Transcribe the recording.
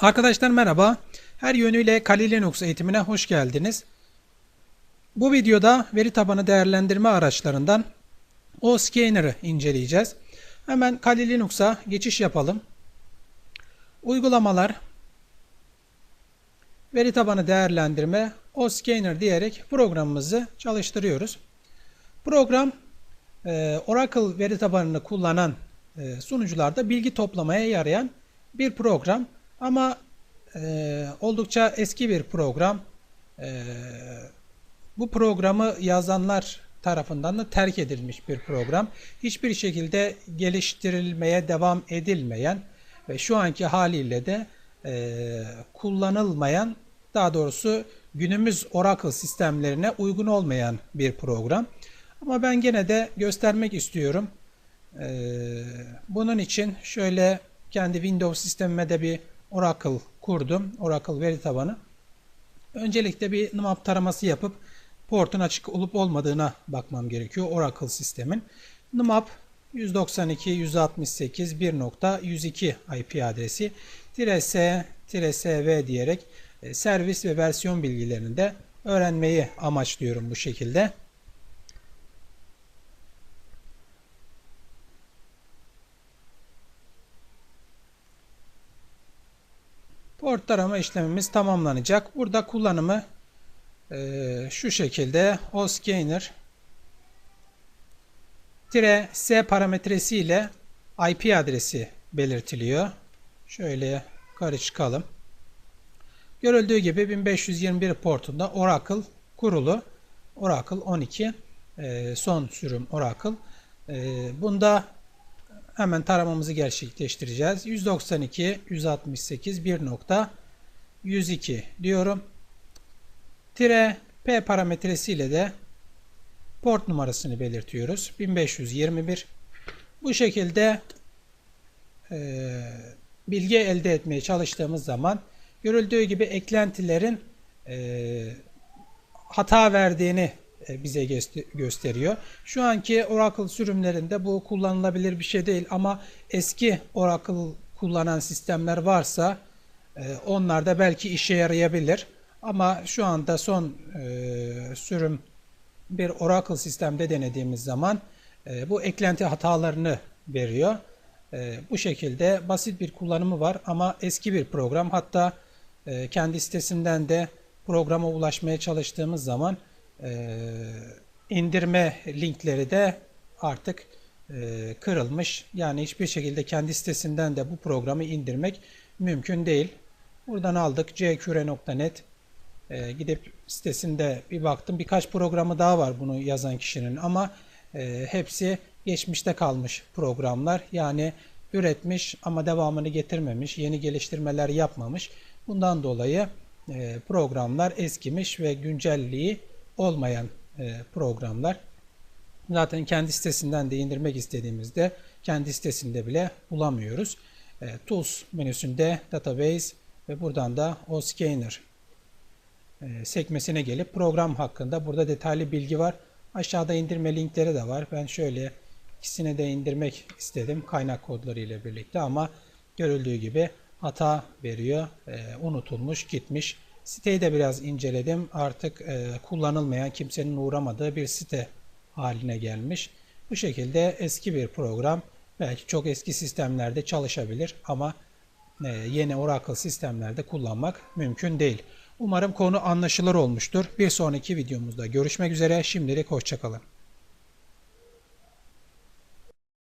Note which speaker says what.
Speaker 1: Arkadaşlar merhaba. Her yönüyle Kali Linux eğitimine hoş geldiniz. Bu videoda veri tabanı değerlendirme araçlarından OSCaner'ı inceleyeceğiz. Hemen Kali Linux'a geçiş yapalım. Uygulamalar, veri tabanı değerlendirme, OSCaner diyerek programımızı çalıştırıyoruz. Program e, Oracle veri tabanını kullanan e, sunucularda bilgi toplamaya yarayan bir program. Ama e, oldukça eski bir program. E, bu programı yazanlar tarafından da terk edilmiş bir program. Hiçbir şekilde geliştirilmeye devam edilmeyen ve şu anki haliyle de e, kullanılmayan, daha doğrusu günümüz Oracle sistemlerine uygun olmayan bir program. Ama ben gene de göstermek istiyorum. Ee, bunun için şöyle kendi Windows sistemime de bir Oracle kurdum. Oracle veri tabanı. Öncelikle bir nmap taraması yapıp portun açık olup olmadığına bakmam gerekiyor Oracle sistemin. nmap 192.168.1.102 IP adresi "-s "-sv" diyerek e, servis ve versiyon bilgilerini de öğrenmeyi amaçlıyorum bu şekilde. Port tarama işlemimiz tamamlanacak. Burada kullanımı e, şu şekilde OSCaner S parametresi ile IP adresi belirtiliyor. Şöyle yukarı çıkalım. Görüldüğü gibi 1521 portunda Oracle kurulu. Oracle 12 e, son sürüm Oracle. E, bunda Hemen taramamızı gerçekleştireceğiz. 192, 168, 1.102 diyorum. Tire P parametresiyle de port numarasını belirtiyoruz. 1521. Bu şekilde e, bilgi elde etmeye çalıştığımız zaman görüldüğü gibi eklentilerin e, hata verdiğini bize gösteriyor. Şu anki Oracle sürümlerinde bu kullanılabilir bir şey değil ama eski Oracle kullanan sistemler varsa e, onlar da belki işe yarayabilir. Ama şu anda son e, sürüm bir Oracle sistemde denediğimiz zaman bu eklenti hatalarını veriyor. Bu şekilde basit bir kullanımı var ama eski bir program. Hatta kendi sitesinden de programa ulaşmaya çalıştığımız zaman e, indirme linkleri de artık e, kırılmış. Yani hiçbir şekilde kendi sitesinden de bu programı indirmek mümkün değil. Buradan aldık ckure.net e, gidip sitesinde bir baktım. Birkaç programı daha var bunu yazan kişinin ama e, hepsi geçmişte kalmış programlar. Yani üretmiş ama devamını getirmemiş, yeni geliştirmeler yapmamış. Bundan dolayı e, programlar eskimiş ve güncelliği olmayan e, programlar. Zaten kendi sitesinden de indirmek istediğimizde kendi sitesinde bile bulamıyoruz. E, Tools menüsünde Database ve buradan da OSCaner e, sekmesine gelip program hakkında burada detaylı bilgi var. Aşağıda indirme linkleri de var. Ben şöyle ikisini de indirmek istedim kaynak kodları ile birlikte ama görüldüğü gibi hata veriyor. Unutulmuş, gitmiş. Siteyi de biraz inceledim. Artık e, kullanılmayan, kimsenin uğramadığı bir site haline gelmiş. Bu şekilde eski bir program. Belki çok eski sistemlerde çalışabilir ama e, yeni Oracle sistemlerde kullanmak mümkün değil. Umarım konu anlaşılır olmuştur. Bir sonraki videomuzda görüşmek üzere. Şimdilik hoşçakalın.